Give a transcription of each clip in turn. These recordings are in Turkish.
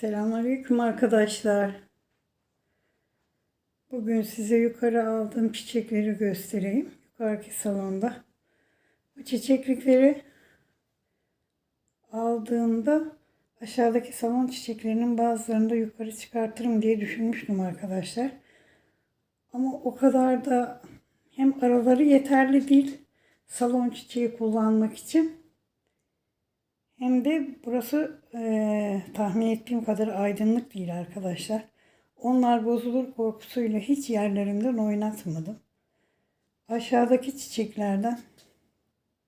Selamünaleyküm arkadaşlar. Bugün size yukarı aldığım çiçekleri göstereyim. Yukarıki salonda. Bu çiçeklikleri aldığımda aşağıdaki salon çiçeklerinin bazılarını da yukarı çıkartırım diye düşünmüştüm arkadaşlar. Ama o kadar da hem araları yeterli değil salon çiçeği kullanmak için hem de burası eee, tahmin ettiğim kadar aydınlık değil arkadaşlar. Onlar bozulur korkusuyla hiç yerlerimden oynatmadım. Aşağıdaki çiçeklerden,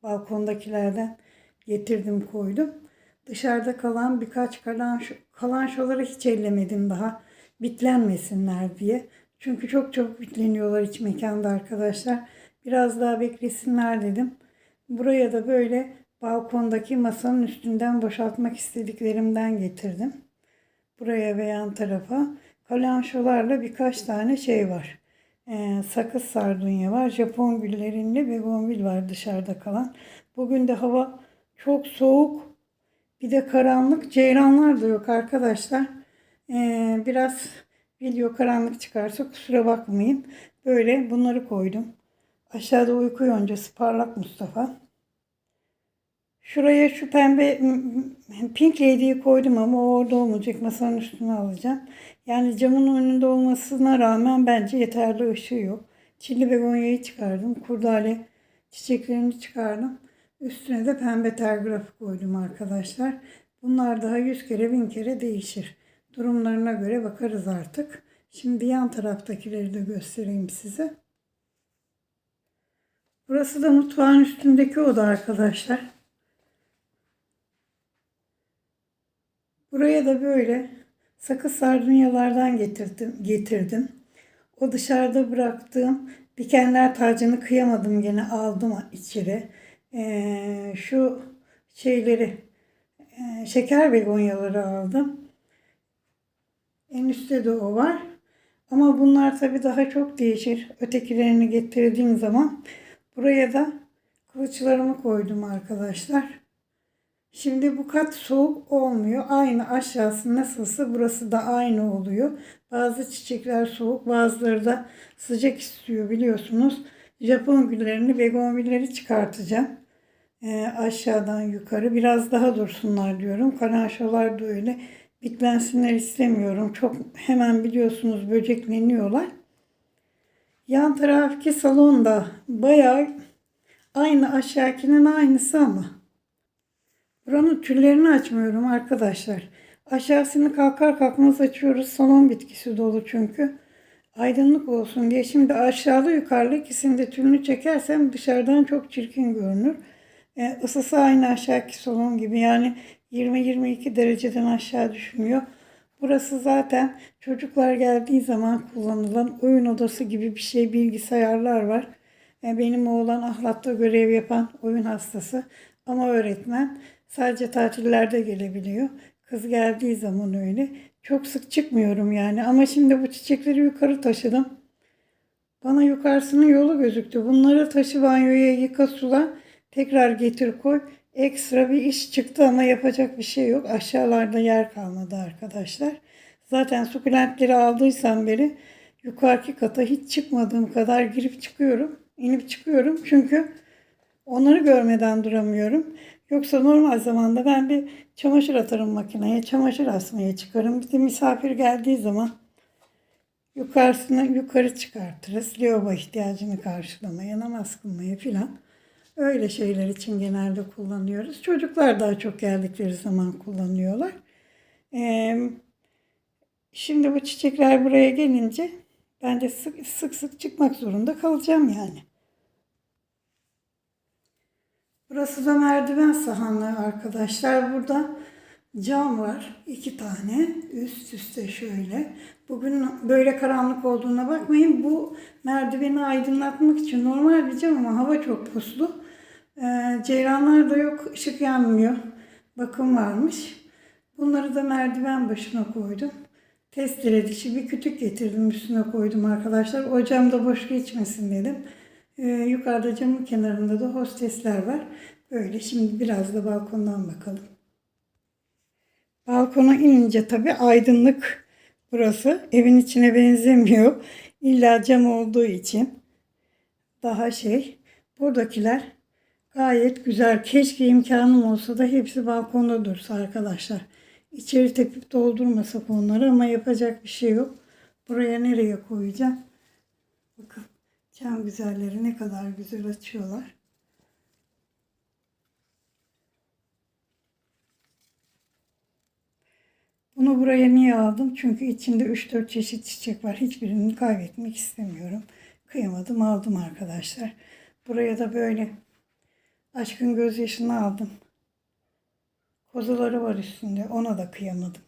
balkondakilerden getirdim koydum. Dışarıda kalan birkaç kalan kalançoları hiç ellemedim daha bitlenmesinler diye. Çünkü çok çabuk bitleniyorlar iç mekanda arkadaşlar. Biraz daha beklesinler dedim. Buraya da böyle balkondaki masanın üstünden boşaltmak istediklerimden getirdim. Buraya ve yan tarafa kalançolarla birkaç tane şey var. Ee, sakız sardunya var. Japon güllerinle begonvil var dışarıda kalan. Bugün de hava çok soğuk. Bir de karanlık. Ceyranlar da yok arkadaşlar. Ee, biraz video karanlık çıkarsa kusura bakmayın. Böyle bunları koydum. Aşağıda uyku yoncası parlak Mustafa. Şuraya şu pembe pink lady'yi koydum ama o orada olmayacak. Masanın üstüne alacağım. Yani camın önünde olmasına rağmen bence yeterli ışığı yok. Çilli begonyayı çıkardım. Kurdale çiçeklerini çıkardım. Üstüne de pembe telgrafı koydum arkadaşlar. Bunlar daha yüz kere bin kere değişir. Durumlarına göre bakarız artık. Şimdi yan taraftakileri de göstereyim size. Burası da mutfağın üstündeki oda arkadaşlar. Buraya da böyle sakız sardunyalardan getirdim. getirdim. O dışarıda bıraktığım dikenler tacını kıyamadım gene aldım içeri. Ee, şu şeyleri e, şeker begonyaları aldım. En üstte de o var. Ama bunlar tabii daha çok değişir. Ötekilerini getirdiğim zaman buraya da kılıçlarımı koydum arkadaşlar. Şimdi bu kat soğuk olmuyor. Aynı aşağısı nasılsa burası da aynı oluyor. Bazı çiçekler soğuk, bazıları da sıcak istiyor biliyorsunuz. Japon güllerini, begonvilleri çıkartacağım. Ee, aşağıdan yukarı biraz daha dursunlar diyorum. Karanşolar da öyle. Bitlensinler istemiyorum. Çok hemen biliyorsunuz böcekleniyorlar. Yan taraftaki salonda bayağı aynı aşağıkinin aynısı ama. Buranın tüllerini açmıyorum arkadaşlar. Aşağısını kalkar kalkmaz açıyoruz. Salon bitkisi dolu çünkü. Aydınlık olsun diye. Şimdi aşağıda yukarıda ikisini de tülünü çekersem dışarıdan çok çirkin görünür. E, ısısı aynı aşağıki salon gibi. Yani 20-22 dereceden aşağı düşmüyor. Burası zaten çocuklar geldiği zaman kullanılan oyun odası gibi bir şey bilgisayarlar var. E, Benim oğlan ahlatta görev yapan oyun hastası ama öğretmen sadece tatillerde gelebiliyor. Kız geldiği zaman öyle. Çok sık çıkmıyorum yani ama şimdi bu çiçekleri yukarı taşıdım. Bana yukarısının yolu gözüktü. Bunları taşı banyoya yıka sula tekrar getir koy. Ekstra bir iş çıktı ama yapacak bir şey yok. Aşağılarda yer kalmadı arkadaşlar. Zaten sukulentleri aldıysam beri yukarıki kata hiç çıkmadığım kadar girip çıkıyorum. inip çıkıyorum çünkü onları görmeden duramıyorum. Yoksa normal zamanda ben bir çamaşır atarım makineye, çamaşır asmaya çıkarım. Bir de misafir geldiği zaman yukarısını yukarı çıkartırız. Lavabo ihtiyacını karşılamaya, namaz kılmaya filan. Öyle şeyler için genelde kullanıyoruz. Çocuklar daha çok geldikleri zaman kullanıyorlar. Ee, şimdi bu çiçekler buraya gelince ben de sık sık, sık çıkmak zorunda kalacağım yani. Burası da merdiven sahanlığı arkadaşlar. Burada cam var. iki tane üst üste şöyle. Bugün böyle karanlık olduğuna bakmayın. Bu merdiveni aydınlatmak için normal bir cam ama hava çok puslu. Ee, ceyranlar da yok. ışık yanmıyor. Bakım varmış. Bunları da merdiven başına koydum. Testere dişi bir kütük getirdim üstüne koydum arkadaşlar. O cam da boş geçmesin dedim. Ee, yukarıda camın kenarında da hostesler var. Böyle şimdi biraz da balkondan bakalım. Balkona inince tabii aydınlık burası. Evin içine benzemiyor. İlla cam olduğu için daha şey. Buradakiler gayet güzel. Keşke imkanım olsa da hepsi balkonda dursa arkadaşlar. İçeri tepip doldurmasak onları ama yapacak bir şey yok. Buraya nereye koyacağım? Bakın cam güzelleri ne kadar güzel açıyorlar. Bunu buraya niye aldım? Çünkü içinde 3-4 çeşit çiçek var. Hiçbirini kaybetmek istemiyorum. Kıyamadım aldım arkadaşlar. Buraya da böyle aşkın gözyaşını aldım. Kozaları var üstünde. Ona da kıyamadım.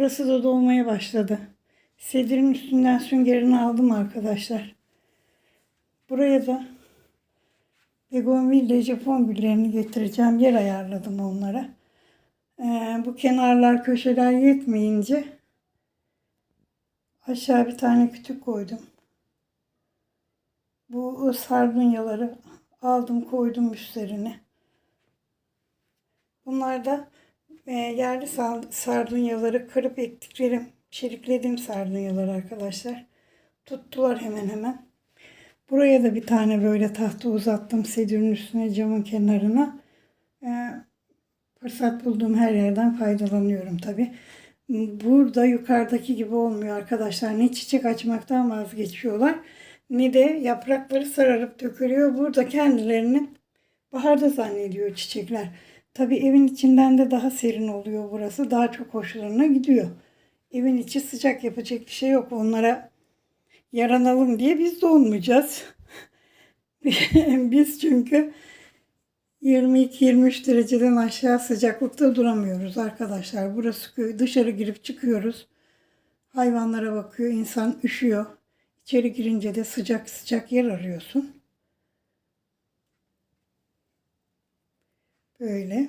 Burası da dolmaya başladı. Sedirin üstünden süngerini aldım arkadaşlar. Buraya da Begonville Japon güllerini getireceğim. Yer ayarladım onlara. Ee, bu kenarlar köşeler yetmeyince aşağı bir tane kütük koydum. Bu sardunyaları aldım koydum üstlerine. Bunlar da e, yerli sardunyaları kırıp ektiklerim, çirikledim sardunyaları arkadaşlar. Tuttular hemen hemen. Buraya da bir tane böyle tahta uzattım sedirin üstüne camın kenarına. Ee, fırsat bulduğum her yerden faydalanıyorum tabi. Burada yukarıdaki gibi olmuyor arkadaşlar. Ne çiçek açmaktan vazgeçiyorlar ne de yaprakları sararıp dökülüyor. Burada kendilerini baharda zannediyor çiçekler. Tabi evin içinden de daha serin oluyor burası. Daha çok hoşlarına gidiyor. Evin içi sıcak yapacak bir şey yok. Onlara yaranalım diye biz de olmayacağız. biz çünkü 22-23 dereceden aşağı sıcaklıkta duramıyoruz arkadaşlar. Burası. Dışarı girip çıkıyoruz. Hayvanlara bakıyor. insan üşüyor. İçeri girince de sıcak sıcak yer arıyorsun. Böyle.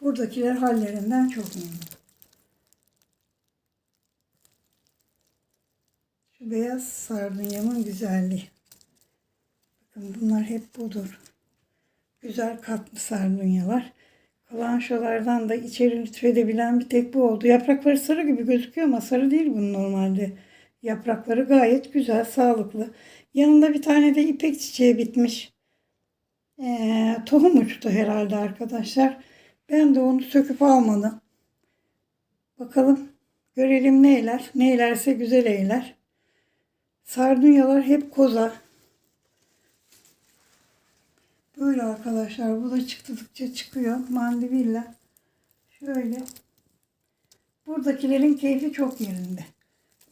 Buradakiler hallerinden çok memnun. Şu beyaz sardunyamın güzelliği. Bakın bunlar hep budur. Güzel katlı sardunyalar. Kalanşolardan da içeri lütfedebilen bir tek bu oldu. Yaprakları sarı gibi gözüküyor ama sarı değil bunun normalde. Yaprakları gayet güzel, sağlıklı. Yanında bir tane de ipek çiçeği bitmiş. Ee, tohum uçtu herhalde arkadaşlar. Ben de onu söküp almadım. Bakalım görelim neyler. Neylerse güzel eyler. Sardunyalar hep koza. Böyle arkadaşlar. Bu da çıktıkça çıkıyor. Mandivilla. Şöyle. Buradakilerin keyfi çok yerinde.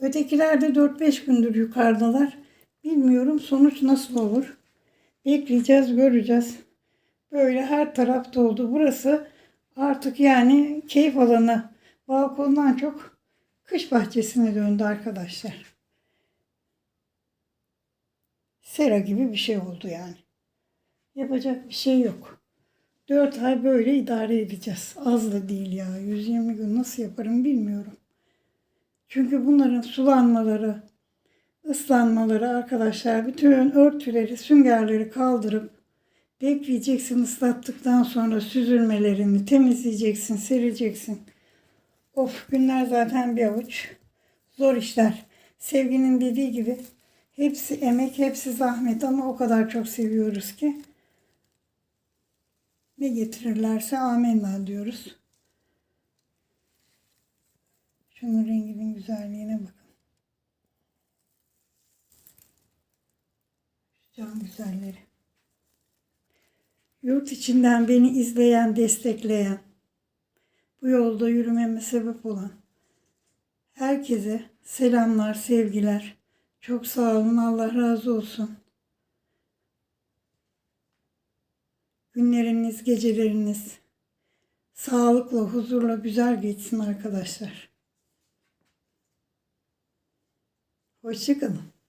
Ötekiler de 4-5 gündür yukarıdalar. Bilmiyorum sonuç nasıl olur. Bekleyeceğiz, göreceğiz. Böyle her taraf doldu. Burası artık yani keyif alanı. Balkondan çok kış bahçesine döndü arkadaşlar. Sera gibi bir şey oldu yani. Yapacak bir şey yok. 4 ay böyle idare edeceğiz. Az da değil ya. 120 gün nasıl yaparım bilmiyorum. Çünkü bunların sulanmaları, ıslanmaları arkadaşlar bütün örtüleri, süngerleri kaldırıp bekleyeceksin ıslattıktan sonra süzülmelerini temizleyeceksin, sereceksin. Of günler zaten bir avuç. Zor işler. Sevginin dediği gibi hepsi emek, hepsi zahmet ama o kadar çok seviyoruz ki ne getirirlerse amenna diyoruz. Şunun renginin güzelliğine bakın. Can güzelleri. Yurt içinden beni izleyen, destekleyen, bu yolda yürümeme sebep olan herkese selamlar, sevgiler. Çok sağ olun. Allah razı olsun. Günleriniz, geceleriniz sağlıkla, huzurla güzel geçsin arkadaşlar. Hoşçakalın.